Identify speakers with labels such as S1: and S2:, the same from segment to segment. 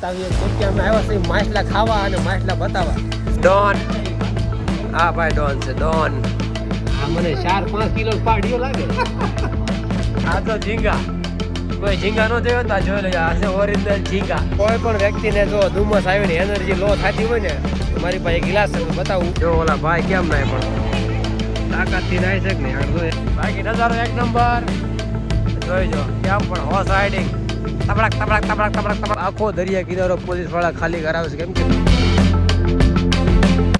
S1: બતાવીએ કેમ કે અમે આવ્યા છીએ માછલા ખાવા અને માછલા બતાવવા.
S2: ડોન. હા ભાઈ ડોન છે ડોન.
S1: આ મને ચાર પાંચ કિલો પાડીઓ લાગે.
S2: આ તો ઝીંગા. કોઈ ઝીંગા નો જોયો તો જોઈ લેજો આ છે ઓરિજિનલ ઝીંગા.
S1: કોઈ પણ વ્યક્તિને જો ધુમ્મસ આવીને એનર્જી લો થતી હોય ને મારી પાસે ગિલાસ છે બતાવું.
S2: જો ઓલા ભાઈ કેમ નાય પણ
S1: તાકાતથી નાઈ શકે ને આગળ જોઈએ.
S2: બાકી નજારો એક નંબર. જોઈ જો કેમ પણ હોસ રાઇડિંગ તબડક તબડક તબડક તબડક તબડક
S1: આખો દરિયા કિનારો પોલીસવાળા ખાલી કરાવે છે કેમ કે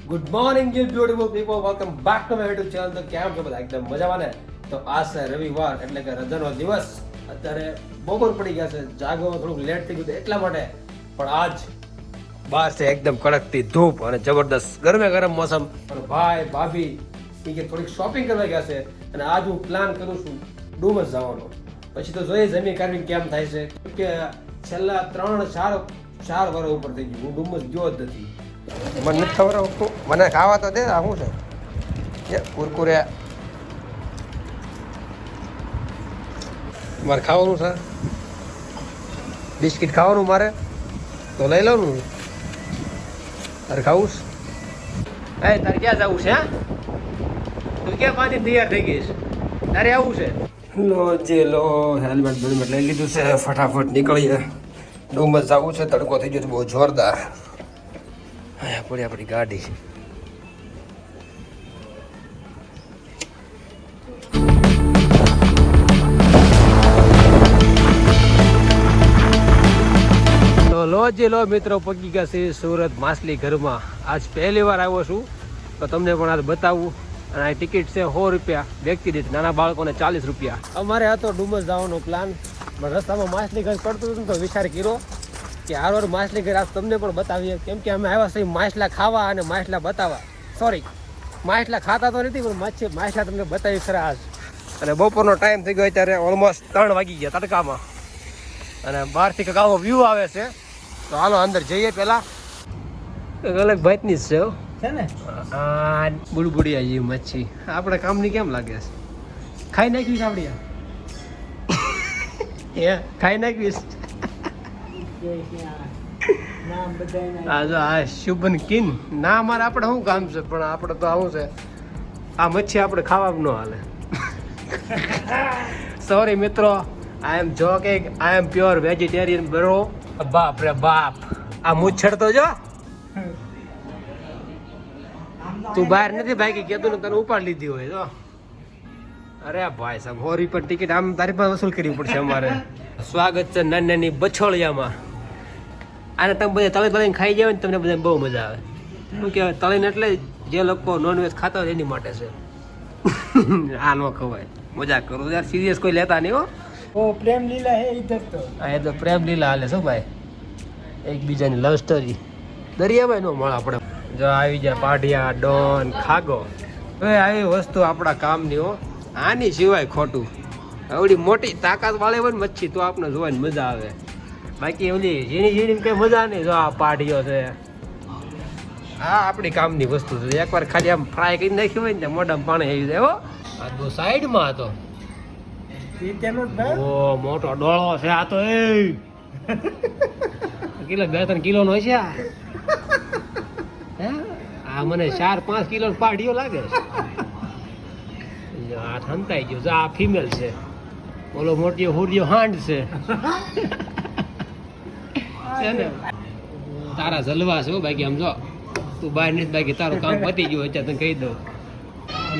S1: good morning you beautiful people welcome back to my YouTube channel તો કેમ છો બધા? એકદમ મજામાં ને? તો આ છે રવિવાર એટલે કે રજાનો દિવસ. અત્યારે બપોર પડી ગયા છે. જાગો થોડુંક લેટ થઈ ગયું હતું એટલા માટે. પણ આજ બહાર છે એકદમ કડકતી ધૂપ અને જબરદસ્ત ગરમે ગરમ મોસમ. પણ ભાઈ ભાભી ઈ કે થોડીક શોપિંગ કરવા ગયા છે. અને આજ હું પ્લાન કરું છું ડુમસ જવાનો. પછી તો જોઈએ જમીન કાર્વિંગ કેમ થાય છે. કે છેલ્લા ત્રણ ચાર ચાર વર્ષ ઉપર થઈ ગયું. હું ડુમ્મસ ગયો જ નથી.
S2: મને નથી ખબર મને ખાવા તો દે શું છે? કુરકુરે.
S1: મારે ખાવાનું છે. બિસ્કિટ ખાવાનું મારે. તો લઈ લઉં ને તારે ખાવું છે? તારે ક્યાં જવું છે હા? તું ક્યાં પાછી તૈયાર થઈ ગઈ છે? તારે આવું છે?
S2: લો, જે લો હેલ્મેટ બેલમેટ લઈ લીધું છે, ફટાફટ નીકળીએ. ડુમસ જવું છે, તડકો થઈ ગયો છે, બહુ જોરદાર. અહીંયા પડી આપણી ગાડી.
S1: તો લો, જે લો, મિત્રો, પગી ગયા છે સુરત માછલી ઘરમાં. આજ પહેલી વાર આવ્યો છું. તો તમને પણ આજ બતાવું. અને આ ટિકિટ છે સો રૂપિયા. વ્યક્તિ દીઠ નાના બાળકોને ચાલીસ રૂપિયા. અમારે હતો ડુમસ જવાનો પ્લાન પણ રસ્તામાં માછલી ઘર પડતું હતું તો વિચાર કર્યો કે હારવાર માછલી ઘર આજ તમને પણ બતાવીએ. કેમ કે અમે આવ્યા છીએ માછલા ખાવા અને માછલા બતાવવા. સોરી માછલા ખાતા તો નથી, પણ માછી માછલા તમને બતાવી ખરા આજ.
S2: અને બપોરનો ટાઈમ થઈ ગયો અત્યારે ઓલમોસ્ટ ત્રણ વાગી ગયા તડકામાં.
S1: અને બહારથી કંઈક આવો વ્યૂ આવે છે. તો હાલો અંદર જઈએ પહેલાં. કંઈક અલગ ભાતની જ છે.
S3: છે ને?
S1: આ બુડબુડિયા જેવી મચ્છી. આપણે કામની કેમ લાગે છે? ખાઈ આપણી આ? હે ખાઈ
S3: બધાયના
S1: આ જો, આ શુભન કિન. ના, અમારે આપણે શું કામ છે? પણ આપણે તો આવું છે. આ મચ્છી આપણે ખાવામાં ન હાલે. સોરી મિત્રો. I am joking I am pure vegetarian bro બાપ રે બાપ. આ મૂછડ તો જો તું બહાર નથી ભાઈ કીધું ને તને ઉપાડ લીધી હોય તો અરે ભાઈ સાહેબ હોરી પણ ટિકિટ આમ તારી પાસે વસૂલ કરવી પડશે અમારે. સ્વાગત છે નાની નાની બછોળિયામાં. આને તમે બધા તળી તળીને ખાઈ જાવ ને તમને બધા બહુ મજા આવે. શું કહેવાય તળીને એટલે જે લોકો નોનવેજ ખાતા હોય એની માટે છે. આ ન ખવાય. મજાક કરું. યાર સિરિયસ કોઈ લેતા નહીં હો.
S3: ઓ પ્રેમ લીલા હે ઇધર તો.
S1: આ એ તો પ્રેમ લીલા હાલે શું ભાઈ. એકબીજાની લવ સ્ટોરી દરિયામાં નો મળે આપણે જો આવી જાય પાઢિયા ડોન ખાગો. હવે આવી વસ્તુ આપણા કામની હો. આની સિવાય ખોટું. આવડી મોટી તાકાત વાળી હોય ને મચ્છી તો આપણે જોવાની મજા આવે. બાકી ઓલી ઝીણી ઝીણી કઈ મજા નહીં જો આ પાઢિયો છે. આ આપણી કામની વસ્તુ છે. એકવાર ખાલી આમ ફ્રાય કરી નાખ્યું હોય ને મોઢામાં પાણી આવી જાય હો. આ તો સાઈડમાં હતો. ઓ મોટો ડોળો છે આ તો એ. કિલો બે ત્રણ કિલો નો છે આ? આ મને ચાર પાંચ કિલો પાઢીઓ લાગે છે. આ થંતાઈ ગયો. આ ફિમેલ છે. ઓલો મોટી હુરિયો હાંડ છે. છે ને? તારા જલવા છે બાકી આમ જો. તું બહાર નહીં બાકી તારું કામ પતી ગયું અત્યારે તને કહી દઉં.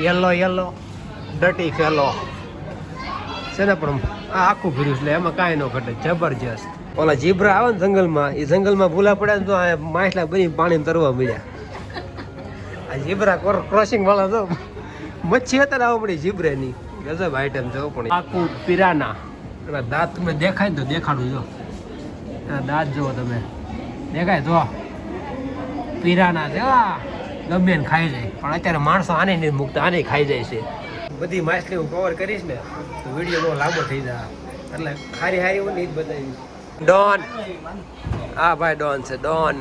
S1: યલો યલો ડટી ફેલો છે ને પણ આ આખું ફીરું એટલે એમાં કાંઈ ન ઘટે. જબરજસ્ત. ઓલા જીબ્રા આવે ને જંગલમાં એ જંગલમાં ભૂલા પડ્યા ને તો આ માછલા બની પાણી તરવા મળ્યા આ જીબ્રા ક્રોસિંગ વાળા તો મચ્છી હતા ને આવું પડી જીબ્રાની ગજબ આઈટમ છે પડે પણ આખું પિરાના. એના દાંત તમે દેખાય ને તો દેખાડું જો. એના દાંત જુઓ તમે. દેખાય જો પીરાના છે ગમે ને ખાઈ જાય. પણ અત્યારે માણસો આને નહીં મૂકતા આને ખાઈ જાય છે. બધી માછલી હું કવર કરીશ ને તો વીડિયો બહુ લાંબો થઈ જાય. એટલે ખારી હારી હું નહીં જ બતાવીશ.
S2: ડોન. હા ભાઈ ડોન છે ડોન.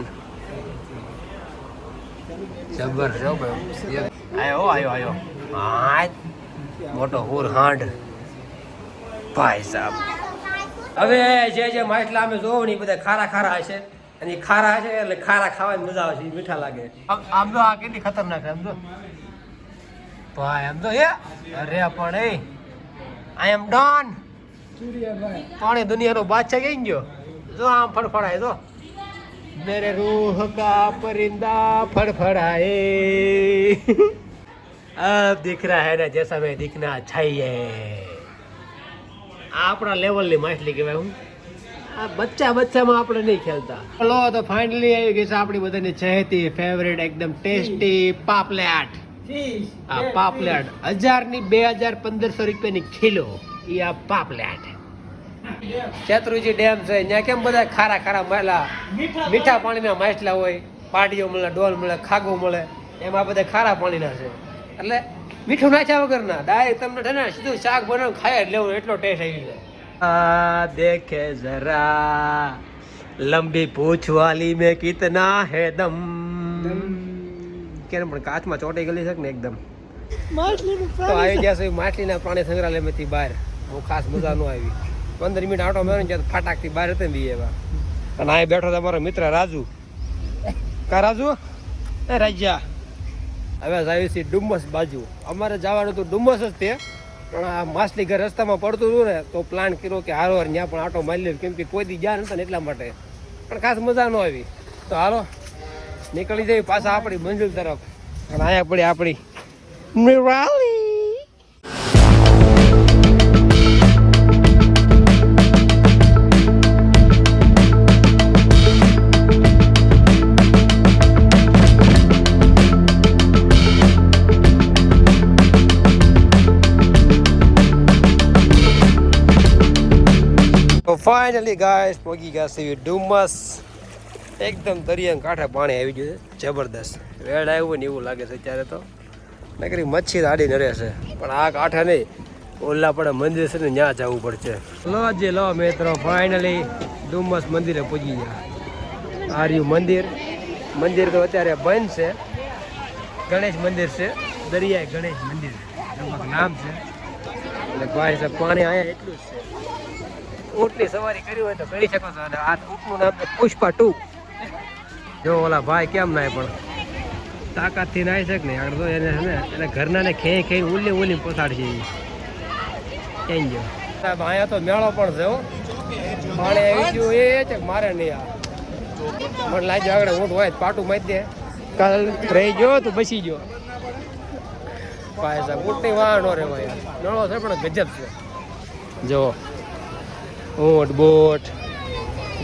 S1: જબર છે ભાઈ. આયો આયો આયો. હા મોટો હુર હાંડ ભાઈ સાહેબ હવે જે જે માછલા અમે જોવો ને બધા ખારા ખારા હશે.
S2: અને ખારા છે એટલે ખારા ખાવાની મજા આવે છે મીઠા લાગે.
S1: આમ તો આ કેટલી ખતરનાક આમ તો ભાઈ આમ તો એ. અરે પણ એ. આઈ એમ ડોન
S3: પણ
S1: પાણી દુનિયાનો બાદશાહ કઈ ગયો. જો આમ ફડફડાય જો. મેરે रूह का परिंदा फड़फड़ाए। अब दिख રહા है ना जैसा मैं दिखना છાઈએ ही है। આપણા લેવલની માછલી કહેવાય હું આ બચ્ચા બચ્ચામાં આપણે નહીં ખેલતા હલો તો ફાઇનલી આવી ગઈ છે આપણી બધાની ચહેતી ફેવરેટ એકદમ ટેસ્ટી પાપલેટ આ પાપલેટ હજારની બે હજાર પંદરસો રૂપિયાની કિલો એ આ પાપલેટ શેત્રુજી ડેમ છે. ત્યાં કેમ બધા ખારા ખારા માયલા મીઠા પાણીના માછલા હોય પાટીઓ મળે ડોલ મળે ખાગો મળે એમાં બધા ખારા પાણીના છે. એટલે મીઠું નાખ્યા વગરના ડાયરેક્ટ તમને છે ને સીધું શાક બનાવીને ખાય જ લેવું એટલો ટેસ્ટ આવી જાય. આ દેખે જરા લંબી પૂછ વાલી મેં કિતના હે દમ. કેમ પણ કાચમાં ચોટી ગયેલી છે ને એકદમ? તો આવી ગયા છે માછલીના પ્રાણી સંગ્રહાલયમાંથી બહાર. હું ખાસ મજા ન આવી. પંદર મિનિટ આટો માર્યો ત્યાં ફાટાકથી બહાર હતા બી એવા. અને આ બેઠો તમારો મિત્ર રાજુ. કા રાજુ? એ રાજ્યા. હવે આવી છે ડુમ્મસ બાજુ. અમારે જવાનું હતું ડુમ્મસ જ તે. પણ આ માછલી ઘર રસ્તામાં પડતું હતું ને, તો પ્લાન કર્યો કે હારો ત્યાં પણ આટો મારી લે, કેમ કે કોઈ દી ગયા નતા ને એટલા માટે. પણ ખાસ મજા ન આવી. તો હાલો, નીકળી જઈએ પાછા આપણી મંજિલ તરફ. અને અહીંયા પડી આપણી નિરાલી. ફાઇનલી ગાય પોગી ગયા છે ડુમસ. એકદમ દરિયાને કાંઠે પાણી આવી ગયું છે. જબરદસ્ત. વેળ આવ્યું ને એવું લાગે છે અત્યારે તો. નકરી મચ્છી આડી નરે છે. પણ આ કાંઠે નહીં. ઓલા પડે મંદિર છે ને ત્યાં જવું પડશે. લો જે લો મિત્રો ફાઇનલી ડુમસ મંદિરે પૂજી ગયા. આર્યું મંદિર. મંદિર તો અત્યારે બંધ છે. ગણેશ મંદિર છે. દરિયાએ ગણેશ મંદિર. નામ છે. એટલે ભાઈ સાહેબ, પાણી અહીંયા એટલું છે. ઊંટની સવારી કરી હોય તો કરી શકો છો. અને આ ઊંટનું નામ છે પુષ્પા ટુ. જો ઓલા ભાઈ કેમ નાય પણ? તાકાતથી નાય છે કે નહીં? આગળ તો એને છે ને, એને ઘરના ને ખેઈ ખેઈ ઉલી ઉલી પોસાડશે એ કેમ ગયો? સાહેબ, અહીંયા તો મેળો પણ છે પાણી આવી ગયું એ છે મારે નહીં આ. પણ લાગ્યો આગળ ઊંટ હોય પાટું મારી દે. કાલ રહી ગયો તો બસી ગયો. ભાઈ સાહેબ ઊંટની વાહ નો રહેવાય. મેળો છે પણ ગજબ છે. જો ઊંટ બોટ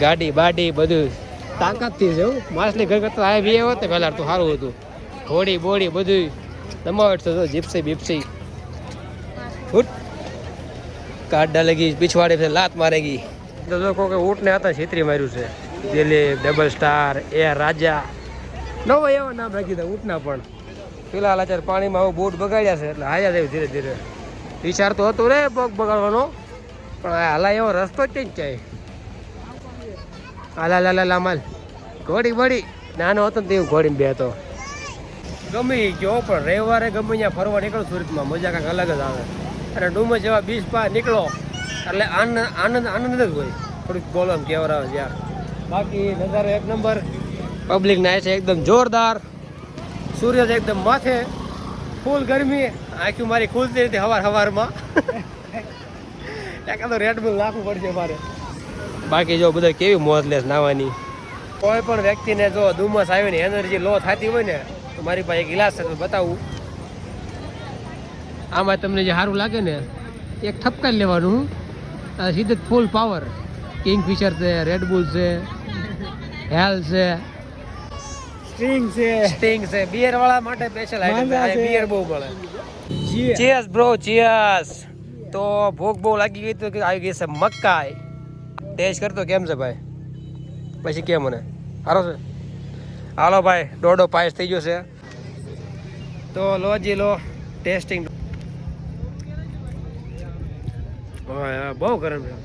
S1: ગાડી બાડી બધું. તાકાતથી છે હો. માછલી ઘર કરતા આ બી હોત ને પહેલાં તો સારું હતું. હોડી બોડી બધું દમાવટ તો જીપસી બીપસી. ફૂટ કાડા લગી પીછવાડે છે લાત મારે ગઈ. તો જો કોઈ ઊંટને હતા છેતરી માર્યું છે. દિલીપ ડબલ સ્ટાર એ રાજા. નવો એવો નામ રાખી દે ઊંટના પણ. પેલા લાચાર પાણીમાં આવું બોટ બગાડ્યા છે એટલે હાયા થયું ધીરે ધીરે. વિચાર તો હતો રે પગ બગાડવાનો. પણ હાલા એવો રસ્તો જ ક્યાંય હાલા લાલા લામાલ ઘોડી બળી નાનો હતો ને તેવું ઘોડીને બેહતો ગમે ગયો, પણ રવિવારે ગમે ત્યાં ફરવા નીકળો, સુરતમાં મજા કાંઈક અલગ જ આવે. અને ડુમસ જેવા બીચ પા નીકળો, એટલે આનંદ આનંદ આનંદ જ હોય. થોડીક બોલો એમ કેવર આવે યાર. બાકી નજારો એક નંબર. પબ્લિક નાય છે એકદમ જોરદાર. સૂર્ય એકદમ માથે. ફૂલ ગરમી. આખી મારી ખુલતી નથી હવાર હવારમાં. એકાદો રેડ બુલ નાખવું પડશે મારે. બાકી જો બધા કેવી મોજ લેસ નાવાની. કોઈ પણ વ્યક્તિને જો ધુમ્મસ આવે ને એનર્જી લો થતી હોય ને તો મારી પાસે એક ઇલાજ છે બતાવું. આમાં તમને જે સારું લાગે ને એક ઠપકાઈ લેવાનું. આ સીધે ફૂલ પાવર કિંગફિશર છે રેડબુલ છે હેલ છે.
S3: સ્ટ્રિંગ છે.
S1: સ્ટિંગ છે. બિયર વાળા માટે સ્પેશિયલ આઈટમ
S3: છે.
S1: બિયર બહુ મળે.
S3: જી
S1: ચીયર્સ બ્રો ચીયર્સ તો ભૂખ બહુ લાગી ગઈ તો આવી ગઈ છે મકાઈ. ટેસ્ટ કરતો, કેમ છે ભાઈ? પછી કેમ મને? સારો છે. હાલો ભાઈ દોઢો પાયસ થઈ ગયો છે. તો લો જી, લો. ટેસ્ટિંગ બહુ ગરમ છે.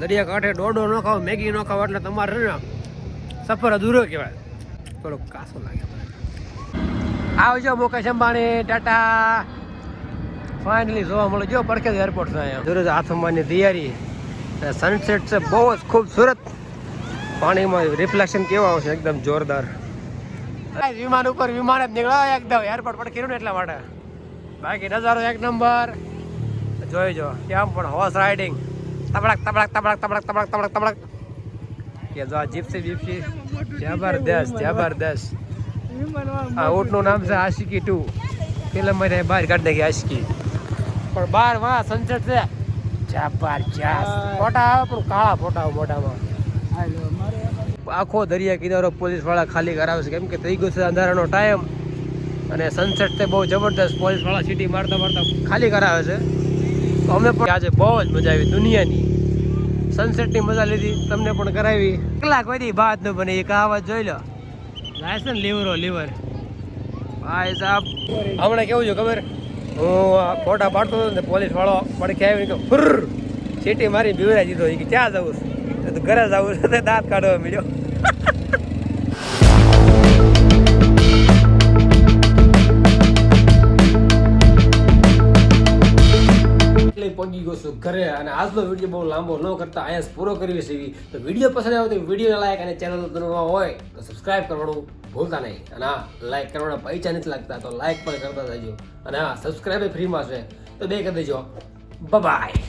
S1: દરિયા કાંઠે દોડો ન ખાવ, મેગી ન ખાવ, એટલે તમારે સફર અધૂરો કહેવાય. થોડોક કાસો લાગે. આવજો મુકેશ અંબાણી ટાટા. ફાઇનલી જોવા મળે. જો પડખે એરપોર્ટ છે અહીંયા. દરરોજ હાથ અંબાની તૈયારી સનસેટ છે બહુ જ ખૂબસૂરત. પાણીમાં રિફ્લેક્શન કેવું આવશે? એકદમ જોરદાર. વિમાન ઉપર વિમાન જ નીકળ્યો એકદમ. એરપોર્ટ પર કર્યું ને એટલા માટે. બાકી નજારો એક નંબર. જોઈ જો, કેમ પણ હોર્સ રાઇડિંગ તબડક તબડક તબડક તબડક તબડક તબડક તબડક કે જો આ જીપસી બીપસી જબરદસ્ત જબરદસ્ત. આ ઊંટનું નામ છે આશિકી ટુ. ફિલ્મ બહાર કાઢી નાખી આશિકી. પણ બહાર વાહ સનસેટ છે. જબરજસ્ત. ફોટા આવે પણ કાળા ફોટા આવે
S3: એમાં
S1: આખો દરિયા કિનારો પોલીસવાળા ખાલી કરાવે છે. કેમ કે થઈ ગયો છે અંધારાનો ટાઈમ અને સનસેટ તે બહુ જબરદસ્ત પોલીસવાળા સિટી મારતા મારતા ખાલી કરાવે છે. તો અમે પણ આજે બહુ જ મજા આવી દુનિયાની. સનસેટની મજા લીધી. તમને પણ કરાવી. કલાક વધી બાદ ન બને. એક આવાજ જોઈ લો. Licence લીવરો liver. ભાઈ સાહેબ હમણાં કેવું છે ખબર? હું ફોટા પાડતો હતો ને પોલીસ વાળો પડખે આવીને કે, ફુર. સીટી મારી બીવરાઈ દીધો. એ કે, ક્યાં જવું છે? તો ઘરે જવું છે દાંત કાઢવા મળ્યો. પગી ગયો છું ઘરે અને આજનો વીડિયો બહુ લાંબો ન કરતા અહીંયા પૂરો કરવી છે એવી. તો વીડિયો પસંદ આવ્યો તો વીડિયો લાઈક અને ચેનલ નવા હોય તો સબસ્ક્રાઇબ કરવાનું ભૂલતા નહીં. અને હા લાઈક કરવાના પૈસા નથી લાગતા તો લાઈક પણ કરતા જજો અને હા સબસ્ક્રાઇબ ફ્રીમાં છે. તો બે કરી દેજો. બાય